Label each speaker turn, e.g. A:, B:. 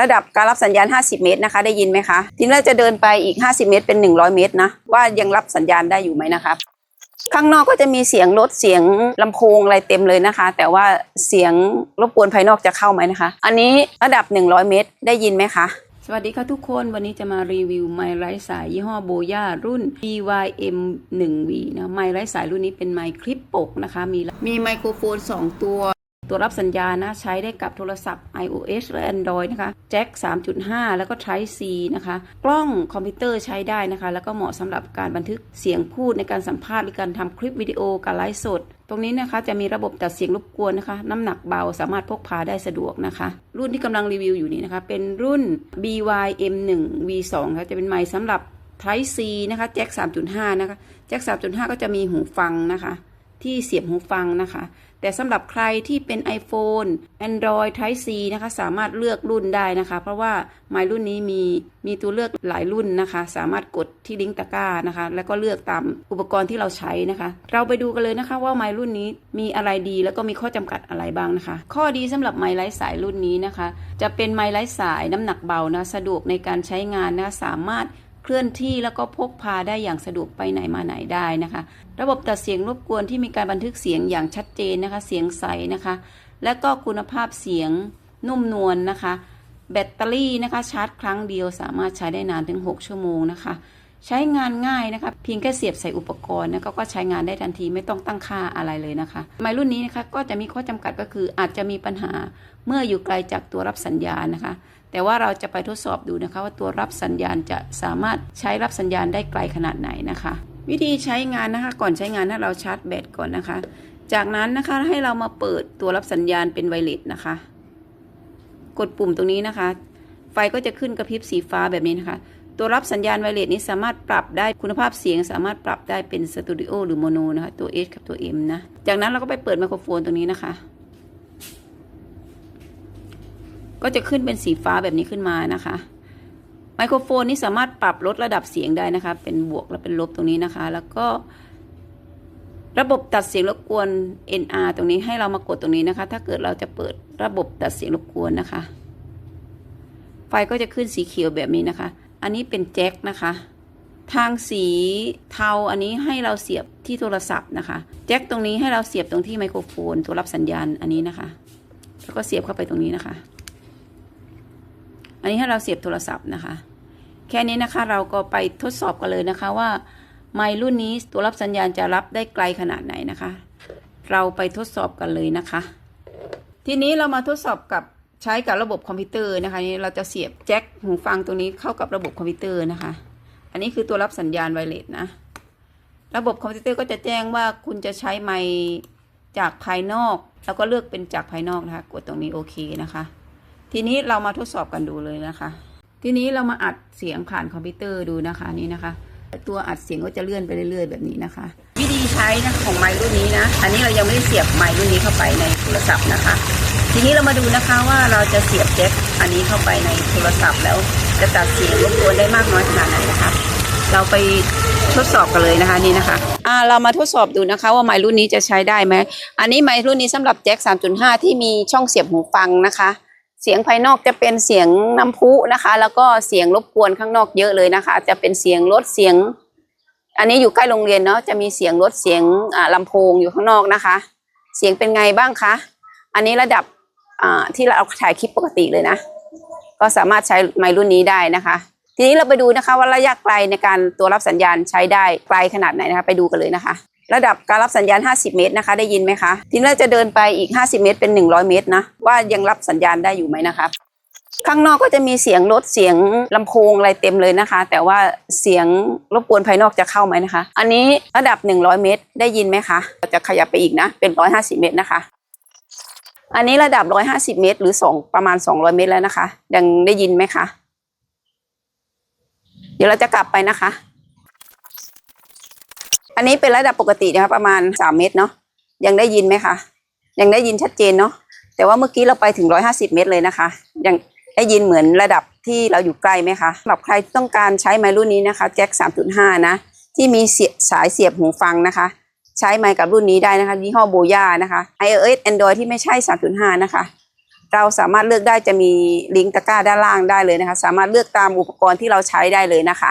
A: ระดับการรับสัญญาณ 50 เมตรนะคะ ได้ยินไหมคะ ทีนี้จะเดินไปอีก 50 เมตรเป็น 100 เมตรนะ ว่ายังรับสัญญาณได้อยู่ไหมนะคะ ข้างนอกก็จะมีเสียงรถเสียงลำโพงอะไรเต็มเลยนะคะ แต่ว่าเสียงรบกวนภายนอกจะเข้าไหมนะคะ อันนี้ระดับ 100 เมตรได้ยินไหมคะสวัสดีค่ะทุกคนวันนี้จะมารีวิวไมค์ไร้สายยี่ห้อโบย่ารุ่น BYM 1V นะไมค์ไร้สายรุ่นนี้เป็นไมค์คลิปปกนะคะ มีมีไมโครโฟน 2 ตัว ตัวรับสัญญาณนะใช้ได้กับโทรศัพท์ iOS และ Android นะคะแจ็ค3.5 แล้วก็ Type C นะคะ กล้องคอมพิวเตอร์ใช้ได้นะคะ แล้วก็เหมาะสำหรับการบันทึกเสียงพูดในการสัมภาษณ์หรือการทำคลิปวิดีโอการไลฟ์สด ตรงนี้นะคะจะมีระบบตัดเสียงรบกวนนะคะ น้ำหนักเบาสามารถพกพาได้สะดวกนะคะ รุ่นที่กำลังรีวิวอยู่นี้นะคะ เป็นรุ่น BYM1 V2 ค่ะจะเป็นไมค์สำหรับ Type C นะคะแจ็ค3.5 นะคะแจ็ค3.5 ก็จะมีหูฟังนะคะ ที่เสียบหูฟังนะคะ แต่สำหรับใครที่เป็น iPhone Android Type C นะคะ สามารถเลือกรุ่นได้นะคะ เพราะว่าไมค์รุ่นนี้มีมีตัวเลือกหลายรุ่นนะคะ สามารถกดที่ลิงก์ตะกร้านะคะ แล้วก็เลือกตามอุปกรณ์ที่เราใช้นะคะ เราไปดูกันเลยนะคะว่าไมค์รุ่นนี้มีอะไรดีแล้วก็มีข้อจำกัดอะไรบ้างนะคะ ข้อดีสำหรับไมค์ไร้สายรุ่นนี้นะคะ จะเป็นไมค์ไร้สายน้ำหนักเบานะสะดวกในการใช้งานนะสามารถ เคลื่อนที่แล้วก็พกพาได้อย่างสะดวกไปไหนมาไหนได้นะคะ ระบบตัดเสียงรบกวนที่มีการบันทึกเสียงอย่างชัดเจนนะคะ เสียงใสนะคะ และก็คุณภาพเสียงนุ่มนวลนะคะ แบตเตอรี่นะคะชาร์จครั้งเดียวสามารถใช้ได้นานถึง 6 ชั่วโมงนะคะ ใช้งานง่ายนะคะ เพียงแค่เสียบใส่อุปกรณ์นะคะก็ใช้งานได้ทันทีไม่ต้องตั้งค่าอะไรเลยนะคะ ไมค์รุ่นนี้นะคะก็จะมีข้อจำกัดก็คืออาจจะมีปัญหาเมื่ออยู่ไกลจากตัวรับสัญญาณนะคะ แต่ว่าเราจะไปทดสอบดูนะคะ ว่าตัวรับสัญญาณจะสามารถใช้รับสัญญาณได้ไกลขนาดไหนนะคะ วิธีใช้งานนะคะ ก่อนใช้งานให้เราชาร์จแบตก่อนนะคะ จากนั้นนะคะให้เรามาเปิดตัวรับสัญญาณเป็นไวเลสนะคะ กดปุ่มตรงนี้นะคะ ไฟก็จะขึ้นกระพริบสีฟ้าแบบนี้นะคะ ตัวรับสัญญาณไวเลสนี้สามารถปรับได้คุณภาพเสียง สามารถปรับได้เป็นสตูดิโอหรือโมโนนะคะตัว S กับตัว M นะ จากนั้นเราก็ไปเปิดไมโครโฟนตรงนี้นะคะ ก็จะขึ้นเป็นสีฟ้าแบบนี้ขึ้นมานะคะไมโครโฟนนี้สามารถปรับลดระดับเสียงได้นะคะ เป็นบวกและเป็นลบตรงนี้นะคะ แล้วก็ระบบตัดเสียงรบกวน NR ตรงนี้ให้เรามากดตรงนี้นะคะ ถ้าเกิดเราจะเปิดระบบตัดเสียงรบกวนนะคะ ไฟก็จะขึ้นสีเขียวแบบนี้นะคะ อันนี้เป็นแจ็คนะคะ ทางสีเทาอันนี้ให้เราเสียบที่โทรศัพท์นะคะ แจ็คตรงนี้ให้เราเสียบตรงที่ไมโครโฟน ตัวรับสัญญาณอันนี้นะคะ แล้วก็เสียบเข้าไปตรงนี้นะคะ อันนี้ให้เราเสียบโทรศัพท์นะคะ แค่นี้นะคะเราก็ไปทดสอบกันเลยนะคะว่าไมค์รุ่นนี้ตัวรับสัญญาณจะรับได้ไกลขนาดไหนนะคะ เราไปทดสอบกันเลยนะคะ ทีนี้เรามาทดสอบกับ ใช้กับระบบคอมพิวเตอร์นะคะนี่เราจะเสียบแจ็คหูฟังตรงนี้เข้ากับระบบคอมพิวเตอร์นะคะ อันนี้คือตัวรับสัญญาณไวเลสนะ ระบบคอมพิวเตอร์ก็จะแจ้งว่าคุณจะใช้ไมค์จากภายนอก แล้วก็เลือกเป็นจากภายนอกนะคะ กดตรงนี้โอเคนะคะ ทีนี้เรามาทดสอบกันดูเลยนะคะ ทีนี้เรามาอัดเสียงผ่านคอมพิวเตอร์ดูนะคะนี่นะคะ ตัวอัดเสียงก็จะเลื่อนไปเรื่อยๆ แบบนี้นะคะ วิธีใช้นะของไมค์รุ่นนี้นะ อันนี้เรายังไม่ได้เสียบไมค์รุ่นนี้เข้าไปในโทรศัพท์นะคะ ทีนี้เรามาดูนะคะว่าเราจะเสียบแจ็คอันนี้เข้าไปในโทรศัพท์แล้วจะตัดเสียงรบกวนได้มากน้อยขนาดไหนนะคะ เราไปทดสอบกันเลยนะคะนี่นะคะอ่าเรามาทดสอบดูนะคะ ว่าไมค์รุ่นนี้จะใช้ได้ไหมอันนี้ไมค์รุ่นนี้สำหรับแจ็ค3.5 ที่มีช่องเสียบหูฟังนะคะ เสียงภายนอกจะเป็นเสียงน้ำพุนะคะ แล้วก็เสียงรบกวนข้างนอกเยอะเลยนะคะ จะเป็นเสียงรถเสียง อันนี้อยู่ใกล้โรงเรียนเนาะจะมีเสียงรถเสียงอ่าลำโพงอยู่ข้างนอกนะคะ เสียงเป็นไงบ้างคะ อันนี้ระดับที่เราเอาถ่ายคลิปปกติเลยนะ ก็สามารถใช้ไมรุ่นนี้ได้นะคะ ทีนี้เราไปดูนะคะว่าระยะไกลในการตัวรับสัญญาณใช้ได้ไกลขนาดไหนนะคะ ไปดูกันเลยนะคะ ระดับการรับสัญญาณ 50 เมตรนะคะ ได้ยินไหมคะ ทีนี้เราจะเดินไปอีก 50 เมตรเป็น 100 เมตรนะว่ายังรับสัญญาณได้อยู่ไหมนะคะข้างนอกก็จะมีเสียงรถเสียงลำโพงอะไรเต็มเลยนะคะ แต่ว่าเสียงรบกวนภายนอกจะเข้าไหมนะคะ อันนี้ระดับ 100 เมตรได้ยินไหมคะเราจะขยับไปอีกนะเป็น 150 เมตรนะคะ อันนี้ระดับ 150 เมตร หรือ2ประมาณ 200 เมตรแล้วนะคะ ยังได้ยินไหมคะ เดี๋ยวเราจะกลับไปนะคะ อันนี้เป็นระดับปกตินะคะประมาณ 3 เมตรเนาะ ยังได้ยินไหมคะ ยังได้ยินชัดเจนเนาะ แต่ว่าเมื่อกี้เราไปถึง 150 เมตรเลยนะคะ ยังได้ยินเหมือนระดับที่เราอยู่ใกล้ไหมคะสำหรับใครที่ต้องการใช้ไมค์รุ่นนี้นะคะแจ็ค3.5 นะ ที่มีเสียสายเสียบหูฟังนะคะ ใช้ไมค์กับรุ่นนี้ได้นะคะยี่ห้อโบย่านะคะ iOS Android ที่ไม่ใช่ 3.5 นะคะ เราสามารถเลือกได้จะมีลิงก์ตะกร้าด้านล่างได้เลยนะคะ สามารถเลือกตามอุปกรณ์ที่เราใช้ได้เลยนะคะ